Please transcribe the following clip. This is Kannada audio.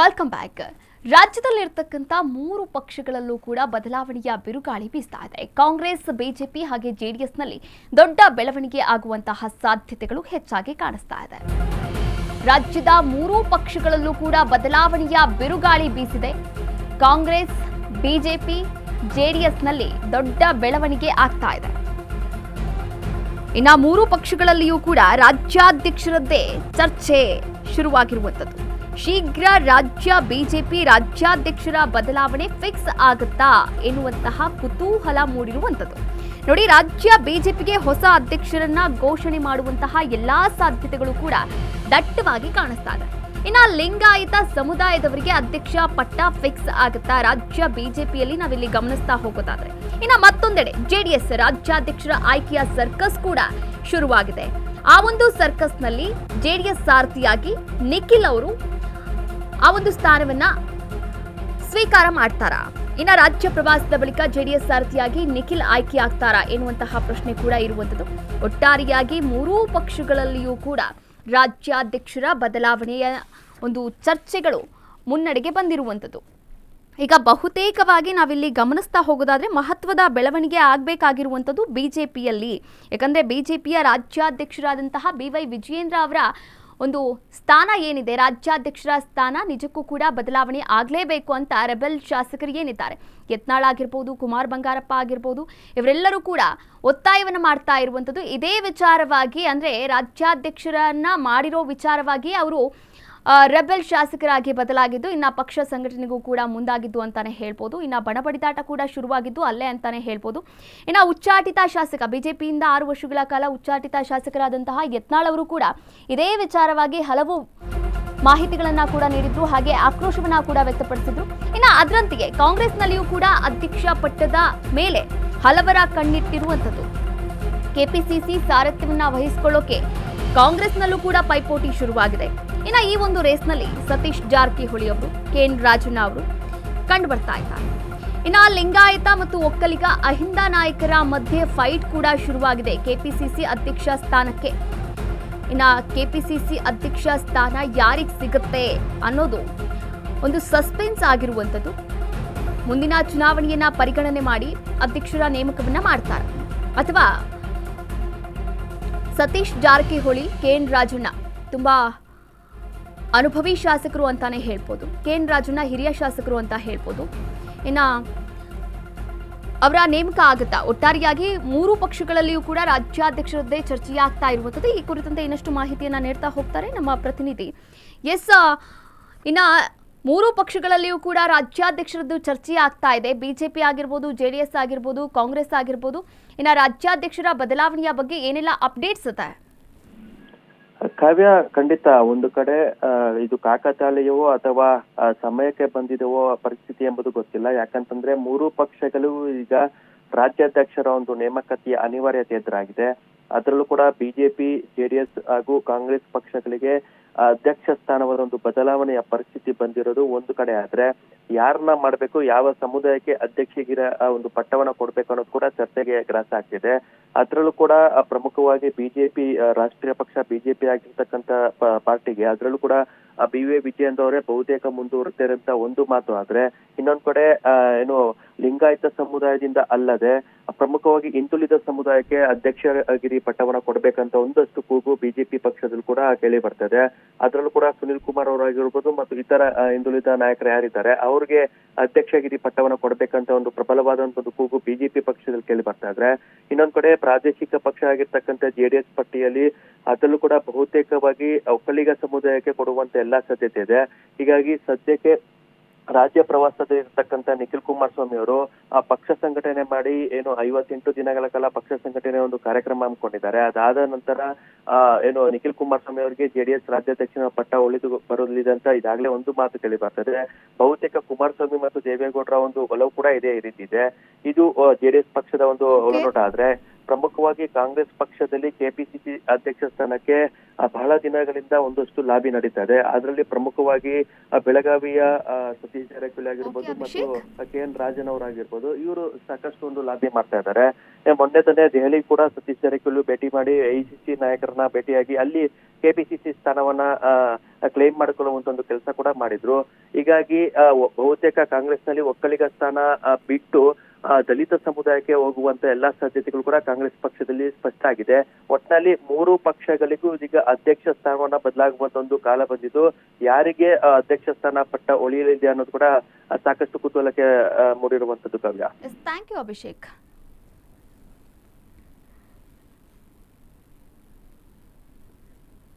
ವೆಲ್ಕಮ್ ಬ್ಯಾಕ್ ರಾಜ್ಯದಲ್ಲಿರ್ತಕ್ಕಂಥ ಮೂರು ಪಕ್ಷಗಳಲ್ಲೂ ಕೂಡ ಬದಲಾವಣೆಯ ಬಿರುಗಾಳಿ ಬೀಸ್ತಾ ಇದೆ. ಕಾಂಗ್ರೆಸ್, ಬಿಜೆಪಿ ಹಾಗೆ ಜೆಡಿಎಸ್ನಲ್ಲಿ ದೊಡ್ಡ ಬೆಳವಣಿಗೆ ಆಗುವಂತಹ ಸಾಧ್ಯತೆಗಳು ಹೆಚ್ಚಾಗಿ ಕಾಣಿಸ್ತಾ ಇದೆ. ರಾಜ್ಯದ ಮೂರೂ ಪಕ್ಷಗಳಲ್ಲೂ ಕೂಡ ಬದಲಾವಣೆಯ ಬಿರುಗಾಳಿ ಬೀಸಿದೆ. ಕಾಂಗ್ರೆಸ್, ಬಿಜೆಪಿ, ಜೆಡಿಎಸ್ನಲ್ಲಿ ದೊಡ್ಡ ಬೆಳವಣಿಗೆ ಆಗ್ತಾ ಇದೆ. ಇನ್ನು ಮೂರು ಪಕ್ಷಗಳಲ್ಲಿಯೂ ಕೂಡ ರಾಜ್ಯಾಧ್ಯಕ್ಷರದ್ದೇ ಚರ್ಚೆ ಶುರುವಾಗಿರುವಂಥದ್ದು. ಶೀಘ್ರ ರಾಜ್ಯ ಬಿಜೆಪಿ ರಾಜ್ಯಾಧ್ಯಕ್ಷರ ಬದಲಾವಣೆ ಫಿಕ್ಸ್ ಆಗುತ್ತಾ ಎನ್ನುವಂತಹ ಕುತೂಹಲ ಮೂಡಿರುವಂಥದ್ದು. ನೋಡಿ, ರಾಜ್ಯ ಬಿಜೆಪಿಗೆ ಹೊಸ ಅಧ್ಯಕ್ಷರನ್ನ ಘೋಷಣೆ ಮಾಡುವಂತಹ ಎಲ್ಲಾ ಸಾಧ್ಯತೆಗಳು ಕೂಡ ದಟ್ಟವಾಗಿ ಕಾಣಿಸ್ತಾ ಇದೆ. ಇನ್ನು ಲಿಂಗಾಯತ ಸಮುದಾಯದವರಿಗೆ ಅಧ್ಯಕ್ಷ ಪಟ್ಟ ಫಿಕ್ಸ್ ಆಗುತ್ತಾ ರಾಜ್ಯ ಬಿಜೆಪಿಯಲ್ಲಿ ನಾವಿಲ್ಲಿ ಗಮನಿಸ್ತಾ ಹೋಗೋದಾದ್ರೆ. ಇನ್ನು ಮತ್ತೊಂದೆಡೆ ಜೆಡಿಎಸ್ ರಾಜ್ಯಾಧ್ಯಕ್ಷರ ಆಯ್ಕೆಯ ಸರ್ಕಸ್ ಕೂಡ ಶುರುವಾಗಿದೆ. ಆ ಒಂದು ಸರ್ಕಸ್ನಲ್ಲಿ ಜೆಡಿಎಸ್ ಸಾರಥಿಯಾಗಿ ನಿಖಿಲ್ ಅವರು ಆ ಒಂದು ಸ್ಥಾನವನ್ನ ಸ್ವೀಕಾರ ಮಾಡ್ತಾರ? ಇನ್ನ ರಾಜ್ಯ ಪ್ರವಾಸದ ಬಳಿಕ ಜೆಡಿಎಸ್ ಸಾರಥಿಯಾಗಿ ನಿಖಿಲ್ ಆಯ್ಕೆ ಆಗ್ತಾರಾ ಎನ್ನುವಂತಹ ಪ್ರಶ್ನೆ ಕೂಡ ಇರುವಂತದ್ದು ಒಟ್ಟಾರೆಯಾಗಿ ಮೂರೂ ಪಕ್ಷಗಳಲ್ಲಿಯೂ ಕೂಡ ರಾಜ್ಯಾಧ್ಯಕ್ಷರ ಬದಲಾವಣೆಯ ಒಂದು ಚರ್ಚೆಗಳು ಮುನ್ನಡೆಗೆ ಬಂದಿರುವಂಥದ್ದು. ಈಗ ಬಹುತೇಕವಾಗಿ ನಾವಿಲ್ಲಿ ಗಮನಿಸ್ತಾ ಹೋಗೋದಾದ್ರೆ ಮಹತ್ವದ ಬೆಳವಣಿಗೆ ಆಗಬೇಕಾಗಿರುವಂಥದ್ದು ಬಿಜೆಪಿಯಲ್ಲಿ. ಯಾಕಂದ್ರೆ ಬಿಜೆಪಿಯ ರಾಜ್ಯಾಧ್ಯಕ್ಷರಾದಂತಹ ಬಿ ವೈ ವಿಜಯೇಂದ್ರ ಅವರ ಒಂದು ಸ್ಥಾನ ಏನಿದೆ? ರಾಜ್ಯಾಧ್ಯಕ್ಷರ ಸ್ಥಾನ ನಿಜಕ್ಕೂ ಕೂಡ ಬದಲಾವಣೆ ಆಗಲೇಬೇಕು ಅಂತ ರೆಬೆಲ್ ಶಾಸಕರು ಏನಿದ್ದಾರೆ? ಯತ್ನಾಳ್ ಆಗಿರ್ಬೋದು, ಕುಮಾರ್ ಬಂಗಾರಪ್ಪ ಆಗಿರ್ಬೋದು, ಇವರೆಲ್ಲರೂ ಕೂಡ ಒತ್ತಾಯವನ್ನು ಮಾಡ್ತಾ ಇರುವಂಥದ್ದು ಇದೇ ವಿಚಾರವಾಗಿ ಅಂದರೆ ರಾಜ್ಯಾಧ್ಯಕ್ಷರನ್ನ ಮಾಡಿರೋ ವಿಚಾರವಾಗಿ ಅವರು ರೆಬೆಲ್ ಶಾಸಕರಾಗಿ ಬದಲಾಗಿದ್ದು, ಇನ್ನ ಪಕ್ಷ ಸಂಘಟನೆಗೂ ಕೂಡ ಮುಂದಾಗಿದ್ದು ಅಂತಾನೆ ಹೇಳ್ಬೋದು. ಇನ್ನ ಬಣಬಡಿದಾಟ ಕೂಡ ಶುರುವಾಗಿದ್ದು ಅಲ್ಲೇ ಅಂತಾನೆ ಹೇಳ್ಬೋದು. ಇನ್ನ ಉಚ್ಚಾಟಿತ ಶಾಸಕ, ಬಿಜೆಪಿಯಿಂದ ಆರು ವರ್ಷಗಳ ಕಾಲ ಉಚ್ಚಾಟಿತ ಶಾಸಕರಾದಂತಹ ಯತ್ನಾಳ್ ಅವರು ಕೂಡ ಇದೇ ವಿಚಾರವಾಗಿ ಹಲವು ಮಾಹಿತಿಗಳನ್ನ ಕೂಡ ನೀಡಿದ್ರು, ಹಾಗೆ ಆಕ್ರೋಶವನ್ನ ಕೂಡ ವ್ಯಕ್ತಪಡಿಸಿದ್ರು. ಇನ್ನ ಅದರಂತೆಯೇ ಕಾಂಗ್ರೆಸ್ನಲ್ಲಿಯೂ ಕೂಡ ಅಧ್ಯಕ್ಷ ಪಟ್ಟದ ಮೇಲೆ ಹಲವರ ಕಣ್ಣಿಟ್ಟಿರುವಂಥದ್ದು. ಕೆಪಿಸಿಸಿ ಸಾರಥ್ಯವನ್ನ ವಹಿಸಿಕೊಳ್ಳೋಕೆ ಕಾಂಗ್ರೆಸ್ನಲ್ಲೂ ಕೂಡ ಪೈಪೋಟಿ ಶುರುವಾಗಿದೆ. ಇನ್ನು ಈ ಒಂದು ರೇಸ್ನಲ್ಲಿ ಸತೀಶ್ ಜಾರಕಿಹೊಳಿ ಅವರು ಕೆ ಎನ್ ರಾಜಣ್ಣ ಅವರು ಕಂಡು ಬರ್ತಾ ಇದ್ದಾರೆ. ಇನ್ನು ಲಿಂಗಾಯತ ಮತ್ತು ಒಕ್ಕಲಿಗ ಅಹಿಂದ ನಾಯಕರ ಮಧ್ಯೆ ಫೈಟ್ ಕೂಡ ಶುರುವಾಗಿದೆ ಕೆಪಿಸಿಸಿ ಅಧ್ಯಕ್ಷ ಸ್ಥಾನಕ್ಕೆ. ಇನ್ನು ಕೆಪಿಸಿಸಿ ಅಧ್ಯಕ್ಷ ಸ್ಥಾನ ಯಾರಿಗೆ ಸಿಗುತ್ತೆ ಅನ್ನೋದು ಒಂದು ಸಸ್ಪೆನ್ಸ್ ಆಗಿರುವಂಥದ್ದು. ಮುಂದಿನ ಚುನಾವಣೆಯನ್ನ ಪರಿಗಣನೆ ಮಾಡಿ ಅಧ್ಯಕ್ಷರ ನೇಮಕವನ್ನ ಮಾಡ್ತಾರೆ. ಅಥವಾ ಸತೀಶ್ ಜಾರಕಿಹೊಳಿ ಕೆ ಎನ್ ರಾಜಣ್ಣ. ತುಂಬ ಅನುಭವಿ ಶಾಸಕರು ಅಂತಾನೆ ಹೇಳ್ಬೋದು. ಕೆ ಎನ್ ರಾಜಣ್ಣ ಹಿರಿಯ ಶಾಸಕರು ಅಂತ ಹೇಳ್ಬೋದು. ಇನ್ನ ಅವರ ನೇಮಕ ಆಗುತ್ತಾ? ಒಟ್ಟಾರೆಯಾಗಿ ಮೂರು ಪಕ್ಷಗಳಲ್ಲಿಯೂ ಕೂಡ ರಾಜ್ಯಾಧ್ಯಕ್ಷರದ್ದೇ ಚರ್ಚೆಯಾಗ್ತಾ ಇರುವಂಥದ್ದು. ಈ ಕುರಿತಂತೆ ಇನ್ನಷ್ಟು ಮಾಹಿತಿಯನ್ನು ನೀಡ್ತಾ ಹೋಗ್ತಾರೆ ನಮ್ಮ ಪ್ರತಿನಿಧಿ. ಎಸ್ ಇನ್ನ ಮೂರು ಪಕ್ಷಗಳಲ್ಲಿಯೂ ಕೂಡ ರಾಜ್ಯಾಧ್ಯಕ್ಷರದ್ದು ಚರ್ಚೆ ಆಗ್ತಾ ಇದೆ. ಬಿಜೆಪಿ ಆಗಿರ್ಬೋದು ಜೆ ಡಿ ಎಸ್ ಆಗಿರ್ಬೋದು, ಕಾಂಗ್ರೆಸ್ ಆಗಿರ್ಬೋದು, ಇನ್ನು ರಾಜ್ಯಾಧ್ಯಕ್ಷರ ಬದಲಾವಣೆಯ ಬಗ್ಗೆ ಏನೆಲ್ಲ ಅಪ್ಡೇಟ್ಸ್ ಇದೆ? ಕಾವ್ಯ, ಖಂಡಿತ ಒಂದು ಕಡೆ ಇದು ಕಾಕತಾಳೀಯವೋ ಅಥವಾ ಸಮಯಕ್ಕೆ ಬಂದಿದವೋ ಪರಿಸ್ಥಿತಿ ಎಂಬುದು ಗೊತ್ತಿಲ್ಲ. ಯಾಕಂತಂದ್ರೆ ಮೂರು ಪಕ್ಷಗಳು ಈಗ ರಾಜ್ಯಾಧ್ಯಕ್ಷರ ಒಂದು ನೇಮಕತಿಯ ಅನಿವಾರ್ಯತೆ ಎದುರಾಗಿದೆ. ಅದರಲ್ಲೂ ಕೂಡ ಬಿಜೆಪಿ ಜೆಡಿಎಸ್ ಹಾಗೂ ಕಾಂಗ್ರೆಸ್ ಪಕ್ಷಗಳಿಗೆ ಅಧ್ಯಕ್ಷ ಸ್ಥಾನವಾದ ಒಂದು ಬದಲಾವಣೆಯ ಪರಿಸ್ಥಿತಿ ಬಂದಿರೋದು ಒಂದು ಕಡೆ ಆದ್ರೆ ಯಾರನ್ನ ಮಾಡಬೇಕು, ಯಾವ ಸಮುದಾಯಕ್ಕೆ ಅಧ್ಯಕ್ಷಗಿರ ಒಂದು ಪಟ್ಟವನ್ನ ಕೊಡ್ಬೇಕು ಅನ್ನೋದು ಕೂಡ ಚರ್ಚೆಗೆ ಗ್ರಾಸ ಆಗ್ತಿದೆ. ಅದರಲ್ಲೂ ಕೂಡ ಪ್ರಮುಖವಾಗಿ ಬಿಜೆಪಿ ರಾಷ್ಟ್ರೀಯ ಪಕ್ಷ ಬಿಜೆಪಿ ಆಗಿರ್ತಕ್ಕಂತ ಪಾರ್ಟಿಗೆ ಅದರಲ್ಲೂ ಕೂಡ ಬಿ ವಿ ವಿಜಯೇಂದ್ರ ಅವರೇ ಬಹುತೇಕ ಮುಂದುವರಿತಾರೆ ಅಂತ ಒಂದು ಮಾತು. ಆದ್ರೆ ಇನ್ನೊಂದ್ ಕಡೆ ಏನು ಲಿಂಗಾಯತ ಸಮುದಾಯದಿಂದ ಅಲ್ಲದೆ ಪ್ರಮುಖವಾಗಿ ಹಿಂದುಳಿದ ಸಮುದಾಯಕ್ಕೆ ಅಧ್ಯಕ್ಷಗಿರಿ ಪಟ್ಟವನ್ನ ಕೊಡ್ಬೇಕಂತ ಒಂದಷ್ಟು ಕೂಗು ಬಿಜೆಪಿ ಪಕ್ಷದಲ್ಲಿ ಕೂಡ ಕೇಳಿ ಬರ್ತದೆ. ಅದರಲ್ಲೂ ಕೂಡ ಸುನಿಲ್ ಕುಮಾರ್ ಅವರಾಗಿರ್ಬೋದು ಮತ್ತು ಇತರ ಹಿಂದುಳಿದ ನಾಯಕರು ಯಾರಿದ್ದಾರೆ ಅವ್ರಿಗೆ ಅಧ್ಯಕ್ಷಗಿರಿ ಪಟ್ಟವನ್ನ ಕೊಡಬೇಕಂತ ಒಂದು ಪ್ರಬಲವಾದಂತ ಒಂದು ಕೂಗು ಬಿಜೆಪಿ ಪಕ್ಷದಲ್ಲಿ ಕೇಳಿ ಬರ್ತಾ ಇದ್ರೆ. ಇನ್ನೊಂದ್ ಕಡೆ ಪ್ರಾದೇಶಿಕ ಪಕ್ಷ ಆಗಿರ್ತಕ್ಕಂಥ ಜೆಡಿಎಸ್ ಪಟ್ಟಿಯಲ್ಲಿ ಅದರಲ್ಲೂ ಕೂಡ ಬಹುತೇಕವಾಗಿ ಒಕ್ಕಲಿಗ ಸಮುದಾಯಕ್ಕೆ ಕೊಡುವಂತ ಎಲ್ಲಾ ಸಾಧ್ಯತೆ ಇದೆ. ಹೀಗಾಗಿ ಸದ್ಯಕ್ಕೆ ರಾಜ್ಯ ಪ್ರವಾಸದಲ್ಲಿರ್ತಕ್ಕಂಥ ಇರ್ತಕ್ಕಂಥ ನಿಖಿಲ್ ಕುಮಾರಸ್ವಾಮಿ ಅವರು ಆ ಪಕ್ಷ ಸಂಘಟನೆ ಮಾಡಿ ಏನು ಐವತ್ತೆಂಟು ದಿನಗಳ ಕಾಲ ಪಕ್ಷ ಸಂಘಟನೆ ಒಂದು ಕಾರ್ಯಕ್ರಮ ಹಮ್ಮಿಕೊಂಡಿದ್ದಾರೆ. ಅದಾದ ನಂತರ ಏನು ನಿಖಿಲ್ ಕುಮಾರಸ್ವಾಮಿ ಅವರಿಗೆ ಜೆಡಿಎಸ್ ರಾಜ್ಯಾಧ್ಯಕ್ಷನ ಪಟ್ಟ ಉಳಿದು ಬರಲಿದೆ ಅಂತ ಇದಾಗಲೇ ಒಂದು ಮಾತು ಕೇಳಿ ಬರ್ತದೆ ಬಹುತೇಕ ಕುಮಾರಸ್ವಾಮಿ ಮತ್ತು ದೇವೇಗೌಡರ ಒಂದು ಒಲವು ಕೂಡ ಇದೇ ರೀತಿ ಇದೆ. ಇದು ಜೆಡಿಎಸ್ ಪಕ್ಷದ ಒಂದು ಒಳನೋಟ ಆದ್ರೆ ಪ್ರಮುಖವಾಗಿ ಕಾಂಗ್ರೆಸ್ ಪಕ್ಷದಲ್ಲಿ ಕೆಪಿಸಿಸಿ ಅಧ್ಯಕ್ಷ ಸ್ಥಾನಕ್ಕೆ ಬಹಳ ದಿನಗಳಿಂದ ಒಂದಷ್ಟು ಲಾಬಿ ನಡೀತಾ ಇದೆ ಅದರಲ್ಲಿ ಪ್ರಮುಖವಾಗಿ ಬೆಳಗಾವಿಯ ಸತೀಶ್ ಜಾರಕಿಹೊಳಿ ಆಗಿರ್ಬೋದು ಮತ್ತು ಕೆ. ಎನ್. ರಾಜನ್ ಅವರಾಗಿರ್ಬೋದು ಇವರು ಸಾಕಷ್ಟು ಒಂದು ಲಾಬಿ ಮಾಡ್ತಾ ಇದ್ದಾರೆ. ಮೊನ್ನೆ ತಾನೇ ದೆಹಲಿ ಕೂಡ ಸತೀಶ್ ಜಾರಕಿಹೊಳಿ ಭೇಟಿ ಮಾಡಿ ಐಸಿಸಿ ನಾಯಕರನ್ನ ಭೇಟಿಯಾಗಿ ಅಲ್ಲಿ ಕೆಪಿಸಿಸಿ ಸ್ಥಾನವನ್ನ ಕ್ಲೈಮ್ ಮಾಡಿಕೊಳ್ಳುವಂತ ಒಂದು ಕೆಲಸ ಕೂಡ ಮಾಡಿದ್ರು. ಹೀಗಾಗಿ ಬಹುತೇಕ ಕಾಂಗ್ರೆಸ್ನಲ್ಲಿ ಒಕ್ಕಲಿಗ ಸ್ಥಾನ ಬಿಟ್ಟು ದಲಿತ ಸಮುದಾಯಕ್ಕೆ ಹೋಗುವಂತ ಎಲ್ಲಾ ಸಾಧ್ಯತೆಗಳು ಕೂಡ ಕಾಂಗ್ರೆಸ್ ಪಕ್ಷದಲ್ಲಿ ಸ್ಪಷ್ಟ ಆಗಿದೆ. ಒಟ್ಟಿನಲ್ಲಿ ಮೂರು ಪಕ್ಷಗಳಿಗೂ ಇದೀಗ ಅಧ್ಯಕ್ಷ ಸ್ಥಾನವನ್ನ ಬದಲಾಗುವಂತ ಒಂದು ಕಾಲ ಬಂದಿದ್ದು, ಯಾರಿಗೆ ಅಧ್ಯಕ್ಷ ಸ್ಥಾನ ಪಟ್ಟ ಒಳಿಯಲಿದೆ ಅನ್ನೋದು ಕೂಡ ಸಾಕಷ್ಟು ಕುತೂಹಲಕ್ಕೆ ಮೂಡಿರುವಂತದ್ದು ಕಾವ್ಯ ಥ್ಯಾಂಕ್ ಯು ಅಭಿಷೇಕ್